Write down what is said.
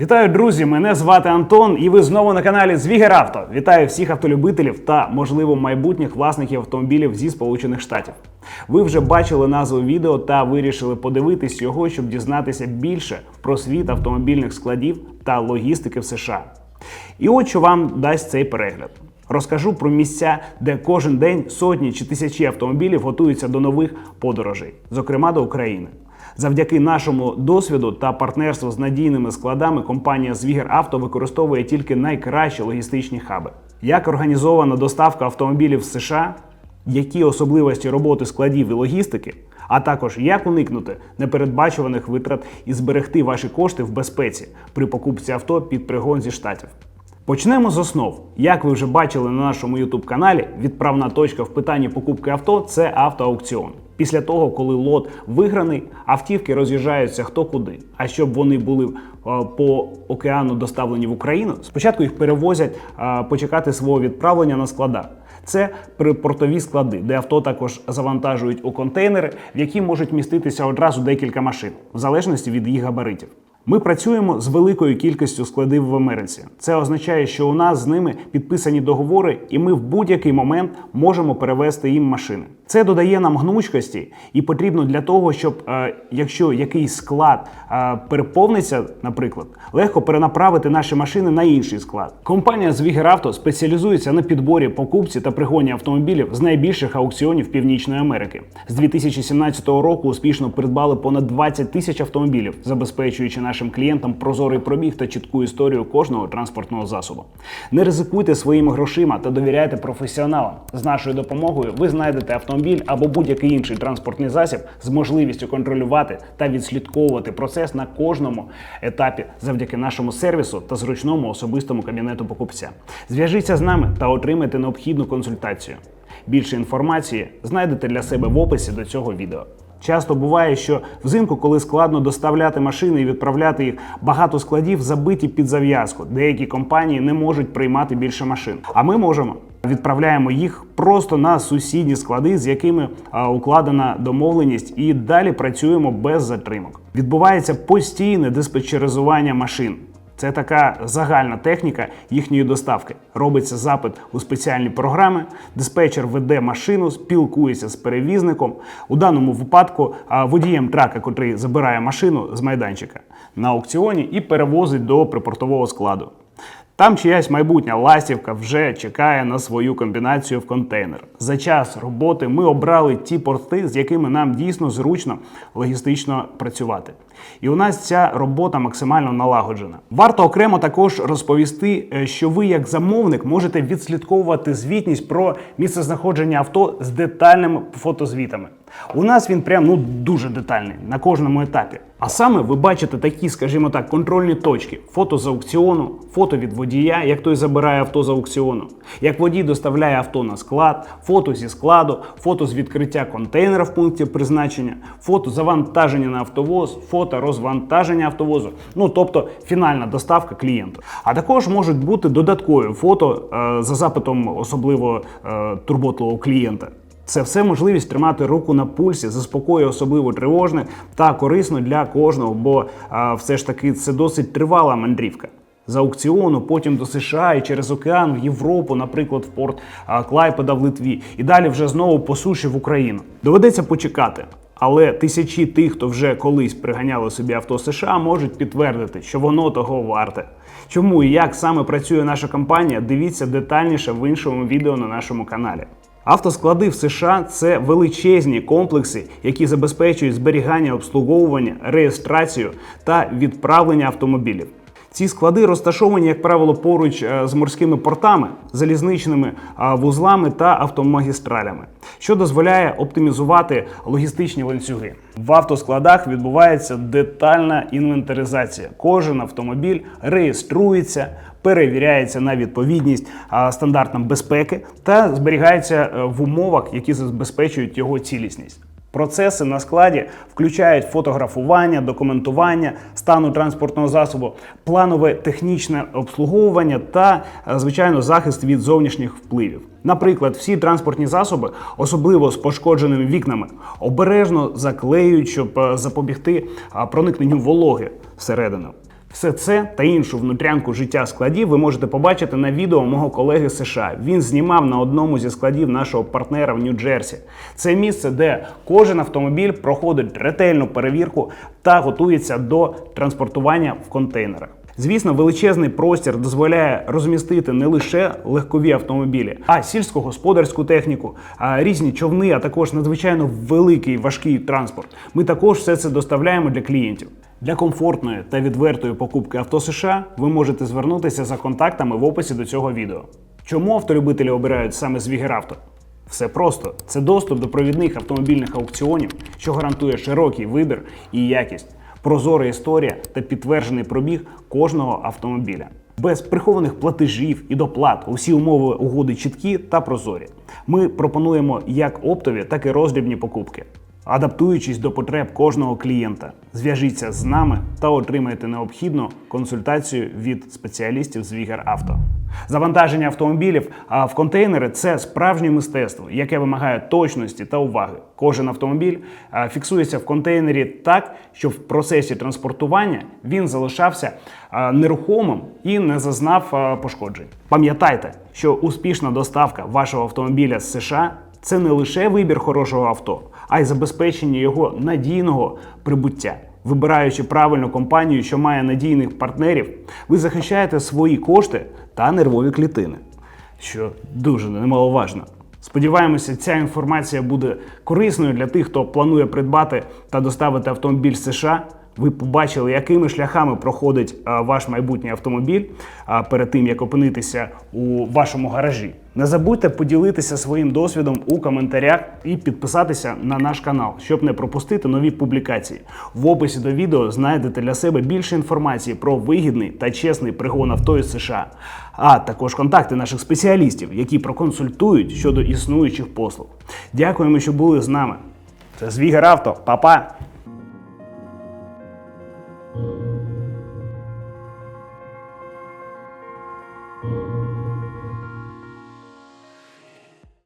Вітаю, друзі! Мене звати Антон, і ви знову на каналі Звігер Авто. Вітаю всіх автолюбителів та, можливо, майбутніх власників автомобілів зі Сполучених Штатів. Ви вже бачили назву відео та вирішили подивитись його, щоб дізнатися більше про світ автомобільних складів та логістики в США. І от що вам дасть цей перегляд. Розкажу про місця, де кожен день сотні чи тисячі автомобілів готуються до нових подорожей, зокрема до України. Завдяки нашому досвіду та партнерству з надійними складами компанія Звігер Авто використовує тільки найкращі логістичні хаби. Як організована доставка автомобілів з США, які особливості роботи складів і логістики, а також як уникнути непередбачуваних витрат і зберегти ваші кошти в безпеці при покупці авто під пригон зі штатів. Почнемо з основ. Як ви вже бачили на нашому youtube каналі, відправна точка в питанні покупки авто це автоаукціон. Після того, коли лот виграний, автівки роз'їжджаються хто куди. А щоб вони були е, по океану доставлені в Україну, спочатку їх перевозять е, почекати свого відправлення на складах. Це припортові склади, де авто також завантажують у контейнери, в які можуть міститися одразу декілька машин, в залежності від їх габаритів. Ми працюємо з великою кількістю складів в Америці. Це означає, що у нас з ними підписані договори, і ми в будь-який момент можемо перевезти їм машини. Це додає нам гнучкості і потрібно для того, щоб е, якщо якийсь склад е, переповниться, наприклад, легко перенаправити наші машини на інший склад. Компанія Звігер Авто спеціалізується на підборі покупці та пригоні автомобілів з найбільших аукціонів Північної Америки. З 2017 року успішно придбали понад 20 тисяч автомобілів, забезпечуючи нашим клієнтам прозорий пробіг та чітку історію кожного транспортного засобу. Не ризикуйте своїми грошима та довіряйте професіоналам. З нашою допомогою ви знайдете автомобіль або будь-який інший транспортний засіб з можливістю контролювати та відслідковувати процес на кожному етапі завдяки нашому сервісу та зручному особистому кабінету покупця. Зв'яжіться з нами та отримайте необхідну консультацію. Більше інформації знайдете для себе в описі до цього відео. Часто буває, що взимку, коли складно доставляти машини і відправляти їх, багато складів забиті під зав'язку. Деякі компанії не можуть приймати більше машин. А ми можемо. Відправляємо їх просто на сусідні склади, з якими укладена домовленість, і далі працюємо без затримок. Відбувається постійне диспетчеризування машин. Це така загальна техніка їхньої доставки. Робиться запит у спеціальні програми, диспетчер веде машину, спілкується з перевізником. У даному випадку водієм трака, котрий забирає машину з майданчика на аукціоні і перевозить до припортового складу. Там чиясь майбутня ластівка вже чекає на свою комбінацію в контейнер. За час роботи ми обрали ті порти, з якими нам дійсно зручно логістично працювати. І у нас ця робота максимально налагоджена. Варто окремо також розповісти, е, що ви, як замовник, можете відслідковувати звітність про місцезнаходження авто з детальними фотозвітами. У нас він прям ну дуже детальний на кожному етапі. А саме ви бачите такі, скажімо так, контрольні точки: фото з аукціону, фото від водія, як той забирає авто з аукціону, як водій доставляє авто на склад, фото зі складу, фото з відкриття контейнера в пункті призначення, фото завантаження на автовоз, фото розвантаження автовозу. Ну тобто фінальна доставка клієнту. А також можуть бути додаткові фото е, за запитом особливо е, турботливого клієнта. Це все можливість тримати руку на пульсі, заспокоює особливо тривожне та корисно для кожного, бо а, все ж таки це досить тривала мандрівка. З аукціону, потім до США і через океан в Європу, наприклад, в порт Клайпеда в Литві, і далі вже знову по суші в Україну. Доведеться почекати. Але тисячі тих, хто вже колись приганяли собі авто США, можуть підтвердити, що воно того варте. Чому і як саме працює наша компанія, дивіться детальніше в іншому відео на нашому каналі. Автосклади в США це величезні комплекси, які забезпечують зберігання, обслуговування, реєстрацію та відправлення автомобілів. Ці склади розташовані, як правило, поруч е, з морськими портами, залізничними е, вузлами та автомагістралями, що дозволяє оптимізувати логістичні ланцюги. В автоскладах відбувається детальна інвентаризація. Кожен автомобіль реєструється, перевіряється на відповідність стандартам безпеки та зберігається е, в умовах, які забезпечують його цілісність. Процеси на складі включають фотографування, документування стану транспортного засобу, планове технічне обслуговування та, е, звичайно, захист від зовнішніх впливів. Наприклад, всі транспортні засоби, особливо з пошкодженими вікнами, обережно заклеюють, щоб е, запобігти проникненню вологи всередину. Все це та іншу внутрянку життя складів ви можете побачити на відео мого колеги США. Він знімав на одному зі складів нашого партнера в Нью-Джерсі. Це місце, де кожен автомобіль проходить ретельну перевірку та готується до транспортування в контейнерах. Звісно, величезний простір дозволяє розмістити не лише легкові автомобілі, а сільськогосподарську техніку, а різні човни, а також надзвичайно великий важкий транспорт. Ми також все це доставляємо для клієнтів. Для комфортної та відвертої покупки авто США ви можете звернутися за контактами в описі до цього відео. Чому автолюбителі обирають саме Звігеравто? Все просто це доступ до провідних автомобільних аукціонів, що гарантує широкий вибір і якість, прозора історія та підтверджений пробіг кожного автомобіля. Без прихованих платежів і доплат усі умови угоди чіткі та прозорі. Ми пропонуємо як оптові, так і роздрібні покупки. Адаптуючись до потреб кожного клієнта, зв'яжіться з нами та отримайте необхідну консультацію від спеціалістів з Вігер Авто. Завантаження автомобілів в контейнери це справжнє мистецтво, яке вимагає точності та уваги. Кожен автомобіль фіксується в контейнері так, щоб в процесі транспортування він залишався нерухомим і не зазнав пошкоджень. Пам'ятайте, що успішна доставка вашого автомобіля з США це не лише вибір хорошого авто, а й забезпечення його надійного прибуття. Вибираючи правильну компанію, що має надійних партнерів, ви захищаєте свої кошти та нервові клітини, що дуже немаловажно. Сподіваємося, ця інформація буде корисною для тих, хто планує придбати та доставити автомобіль США. Ви побачили, якими шляхами проходить ваш майбутній автомобіль перед тим, як опинитися у вашому гаражі. Не забудьте поділитися своїм досвідом у коментарях і підписатися на наш канал, щоб не пропустити нові публікації. В описі до відео знайдете для себе більше інформації про вигідний та чесний пригон авто із США, а також контакти наших спеціалістів, які проконсультують щодо існуючих послуг. Дякуємо, що були з нами. Це Звігер Авто, Па-па!